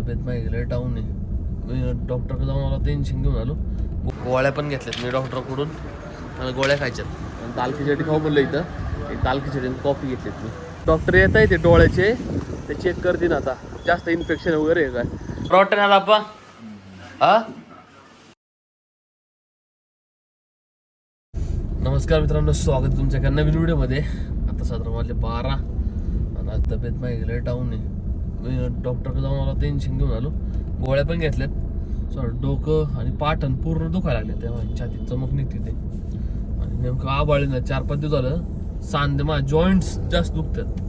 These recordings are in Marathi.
तब्येत माझी गेलं डाऊन आहे. मी डॉक्टरकडे जाऊन मला टेन्शन घेऊन आलो. गोळ्या पण घेतल्यात मी डॉक्टरकडून मला गोळ्या खायच्यात. आणि दाल खिचडी खाऊ म्हणलं इथं. एक दाल खिचडी आणि कॉफी घेतलीत मी. डॉक्टर येत आहे ते डोळ्याचे. ते चेक करतील आता. जास्त इन्फेक्शन वगैरे आहे काय? प्रॉटन आला आपा हा? नमस्कार मित्रांनो स्वागत तुमच्या एका नवीन व्हिडिओमध्ये आता साधारण वाजले बारा. आणि आज तब्येत माझी गेलं डाऊन आहे. डॉक्टरकडे जाऊन मला टेन्शन घेऊन आलो. गोळ्या पण घेतल्यात. सॉरी डोकं आणि पाठण पूर्ण दुखायला लागले तेव्हा. छातीत चमक निघते ते. आणि नेमकं आबाळे ना चार पाच दिवस झालं सांधे माझे जॉईंट्स जास्त दुखतात.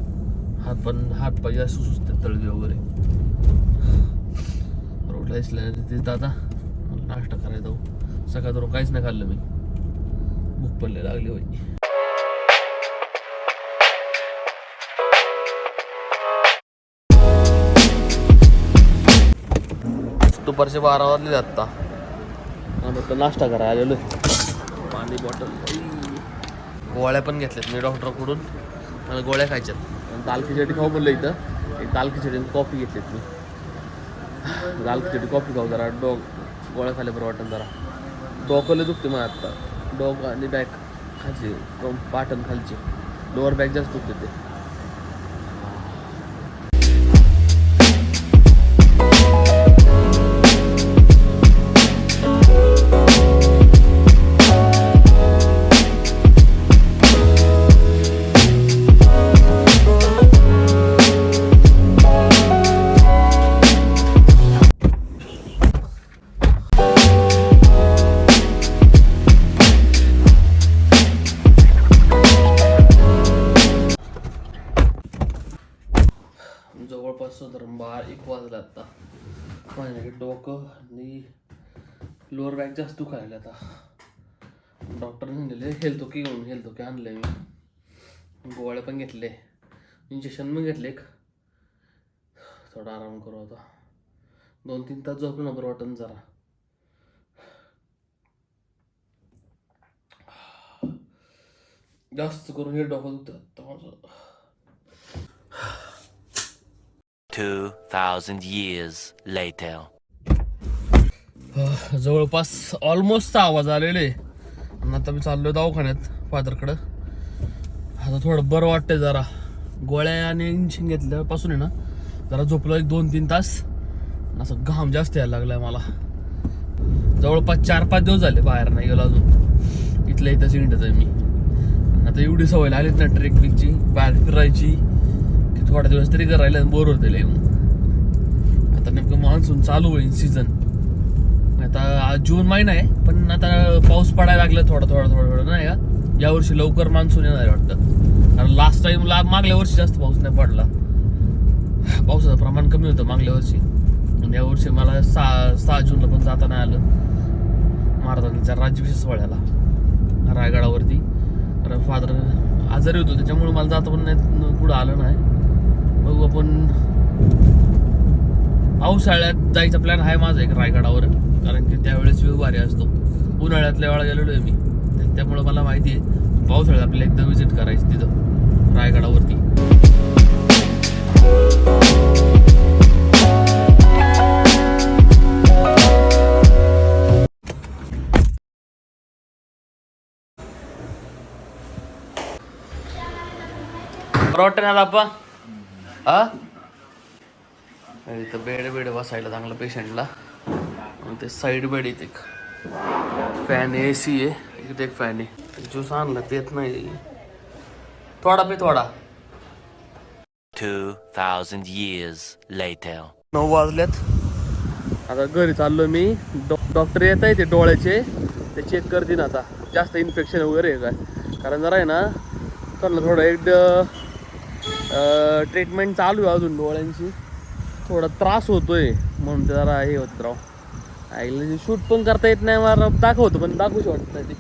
हात पण हात पाय जास्त सुचतात तळवे वगैरे. रोडला इसल्या ते दादा. मला नाश्ता करायला जाऊ. सकाळ तर काहीच नाही खाल्लं मी. भूक पडले लागली होई दुपारचे बारा वाजले आत्ता. आता नाश्ता करा आलेलो पाणी बॉटल गोळ्या पण घेतल्यात मी डॉक्टरकडून मला गोळ्या खायच्यात. आणि दाल खिचडी खाऊ म्हणलं इथं. एक दाल खिचडी कॉफी घेतलीत मी. दाल खिचडी कॉफी खाऊ जरा. डोक गोळ्या खाल्ल्या बरं वाटतं जरा. डोकं दुखते मग आत्ता. डोक आणि बॅक खालची कम- पाटण खालची. लोअर बॅक जास्त दुखते ते. डोकं आणि लोअर बॅक जास्त दुखायला आता. डॉक्टरने नेले हेल्थ ओके घेऊन हेल्थ ओके आणले मी. गोळ्या पण घेतले. इंजेक्शन पण घेतले एक. थोडा आराम करू आता. दोन तीन तास झोपलं ना बरं वाटन जरा. जास्त करून हे डोकं दुखतं आता माझं. 2,000 years later. जवळपास ऑलमोस्ट आवाज आलेले. आणि आता मी चाललोय दवाखान्यात फादरकडं. आता थोडं बरं वाटतंय जरा. गोळ्या आणि इंजेक्शन घेतल्यापासून आहे ना जरा झोपलो एक दोन तीन तास. असं घाम जास्त यायला लागलाय मला. जवळपास चार पाच दिवस झाले बाहेर नाही गेलो अजून. इथल्या इथं सिंटच आहे मी. आता एवढी सवय लागलीच ना ट्रेकिंगची बाहेर फिरायची. की थोडा दिवस तरी करायला बोर होते लय मग. आता नेमकं मान्सून चालू होईल सीझन आता जून महिना आहे पण आता पाऊस पडायला लागला थोडा थोडा थोडा थोडा नाही का? यावर्षी लवकर मान्सून येणार वाटतं. कारण लास्ट टाइम ला मागल्या वर्षी जास्त पाऊस नाही पडला. पावसाचं प्रमाण कमी होतं मागल्या वर्षी. आणि यावर्षी मला सहा सहा जूनला पण जाता नाही आलं. महाराजांच्या राज्यविशेष सोहळ्याला रायगडावरती. कारण फादर आजारी होतो त्याच्यामुळे मला जाता पण नाही कुठं आलं नाही. बघू आपण पावसाळ्यात जायचा प्लॅन आहे माझा एक रायगडावर. कारण की त्यावेळेस व्यू भारी असतो. उन्हाळ्यातल्या वेळा गेलेलो आहे मी. त्यामुळं त्यामुळे मला माहिती आहे पावसाळ्यात आपल्याला एकदा व्हिजिट करायची तिथं रायगडावरती. बरं ना आपा हा? इथं बेड बेड बसायला चांगलं पेशंटला ते साईड बेड येते एक. फॅन ए सी आहे. इथे एक फॅन आहे. ज्यूस आणला पेत नाही थोडा पे थोडा 2,000 years later. नऊ वाजल्यात आता घरी चाललो मी. डॉ- डॉक्टर येत आहे ते डोळ्याचे. ते चेक करतील आता. जास्त इन्फेक्शन वगैरे आहे काय? कारण जरा आहे ना त्यांना थोडं एक ट्रीटमेंट चालू आहे अजून डोळ्यांची. थोडा त्रास होतोय म्हणून ते जरा हे होत राव. आईला शूट पण करता येत नाही मला दाखवतो पण दाखवूच वाटत नाही ते